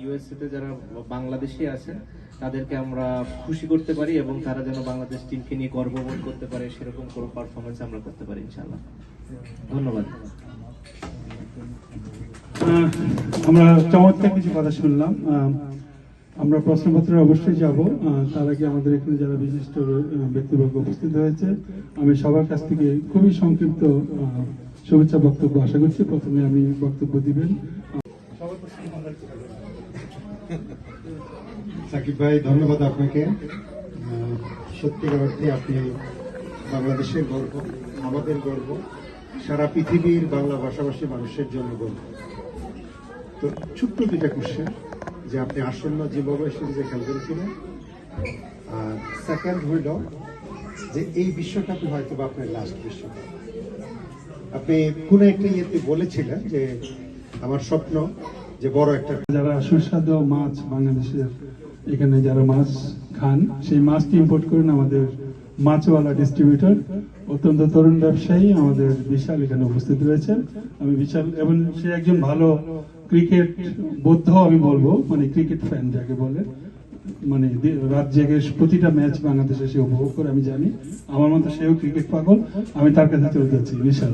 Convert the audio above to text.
USA তে যারা বাংলাদেশি আছেন, তাদেরকে আমরা খুশি করতে পারি এবং তারা যেন বাংলাদেশ টিমকে নিয়ে গর্ববোধ করতে পারে, সেরকম কোনো পারফরমেন্স আমরা করতে পারি ইনশাআল্লাহ। ধন্যবাদ। আমরা চমৎকার কিছু কথা শুনলাম। আমরা প্রশ্নপত্রে অবশ্যই যাব। তার আগে আমাদের এখানে যারা বিশিষ্ট ব্যক্তিবর্গ উপস্থিত হয়েছে, আমি সবার কাছ থেকে খুবই সংক্ষিপ্ত শুভেচ্ছা বক্তব্য আশা করছি। প্রথমে আমি বক্তব্য দিবেন সাকিব ভাই, ধন্যবাদ আপনাকে। সত্যিকার অর্থে আপনি বাংলাদেশের গর্ব, আমাদের গর্ব, সারা পৃথিবীর বাংলা ভাষাভাষী মানুষের জন্য গর্ব। তো ছোট্ট দুইটা কোশ্চেন যে আপনি আসন্ন জিম্বাবুয়ে সিরিজে খেলবেন কিনা আর সেকেন্ড হইল যে এই বিশ্বকাপে হয়তো বা আপনার লাস্ট বিশ্বকাপ। আপনি কোন একটা ইয়েতে বলেছিলেন যে, আমার স্বপ্ন যে বড় একটা যারা সুস্বাদু মাছ বাংলাদেশের এখানে যারা মাছ খান, সেই মাছটি ইম্পোর্ট করেন আমাদের মাছওয়ালা ডিস্ট্রিবিউটর অত্যন্ত তরুণ ব্যবসায়ী, আমাদের বিশাল এখানে উপস্থিত রয়েছেন। আমি বিশাল এবং সে একজন ভালো ক্রিকেট বৌদ্ধ আমি বলব মানে ক্রিকেট ফ্যান যাকে বলে। মানে রাত জেগে প্রতিটা ম্যাচ বাংলাদেশে সে উপভোগ করে, আমি জানি। আমার মতো সেও ক্রিকেট পাগল। আমি তার কাছে চলে যাচ্ছি, বিশাল।